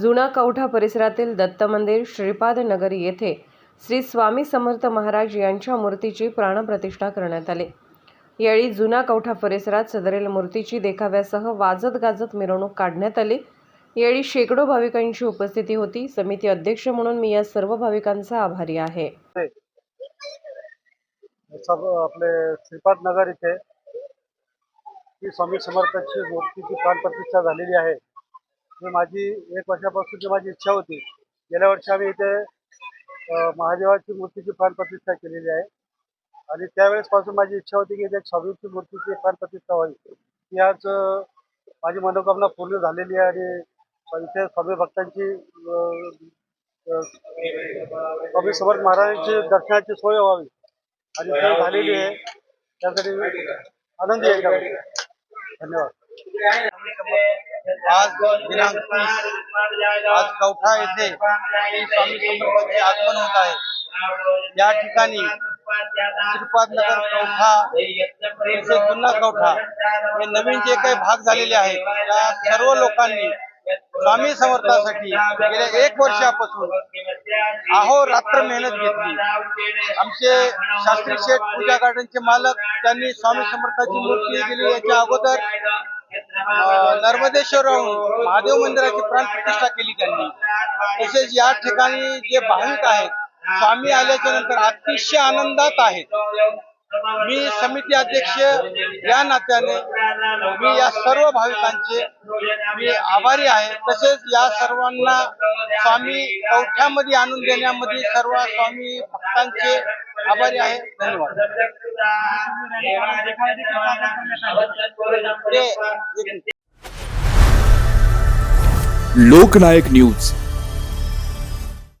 जुना कवठा परिसरातील दत्त मंदिर श्रीपाद नगर येथे श्री स्वामी समर्थ महाराज यांच्या मूर्तीची प्राणप्रतिष्ठा करण्यात आली. यावेळी जुना कवठा परिसरात सदरेल मूर्तीची देखाव्यासह वाजत गाजत मिरवणूक काढण्यात आली. यावेळी शेकडो भाविकांची उपस्थिती होती. समिती अध्यक्ष म्हणून मी या सर्व भाविकांचा आभारी आहे. आपले श्रीपाद नगर इथे स्वामी समर्थाची मूर्तीची प्राणप्रतिष्ठा झालेली आहे. ही माझी एक वर्षापासूनची माझी इच्छा होती गेल्या वर्षी आम्ही इथे महादेवाची मूर्तीची प्राणप्रतिष्ठा केलेली आहे. आणि त्यावेळेसपासून माझी इच्छा होती की इथे एक स्वामीची मूर्तीची प्राणप्रतिष्ठा व्हावी. ती आज माझी मनोकामना पूर्ण झालेली आहे आणि इथे स्वामी भक्तांची स्वामी समर्थ महाराजांची दर्शनाची सोय व्हावी. आणि सोय झालेली आहे. त्यासाठी आनंदी आहे. धन्यवाद. आज दिनांक तीस. आज कवठा येथे स्वामी समर्थांचे आगमन होत आहे. या ठिकाणी श्रीपाद नगर कवठा जुना कवठा हे नवीन जे काही भाग झालेले आहेत त्या सर्व लोकांनी स्वामी समर्थासाठी गेल्या एक वर्षापासून अहो रात्र मेहनत घेतली. आमचे शास्त्री शेठ पूजा गार्डनचे मालक त्यांनी स्वामी समर्थाची मूर्ती दिली याच्या अगोदर. नर्मदेश्वर महादेव मंदिराची प्राणप्रतिष्ठा केली त्यांनी. तसेच या ठिकाणी जे भाविक आहेत स्वामी आल्याच्यानंतर अतिशय आनंदात आहेत. मी समिती अध्यक्ष या नात्याने मी या सर्व भाविकांचे मी आभारी आहे. तसेच या सर्वांना स्वामी कवठ्यामध्ये आणून देण्यामध्ये सर्व स्वामी भक्तांचे आभारी आहे. धन्यवाद. लोकनायक न्यूज.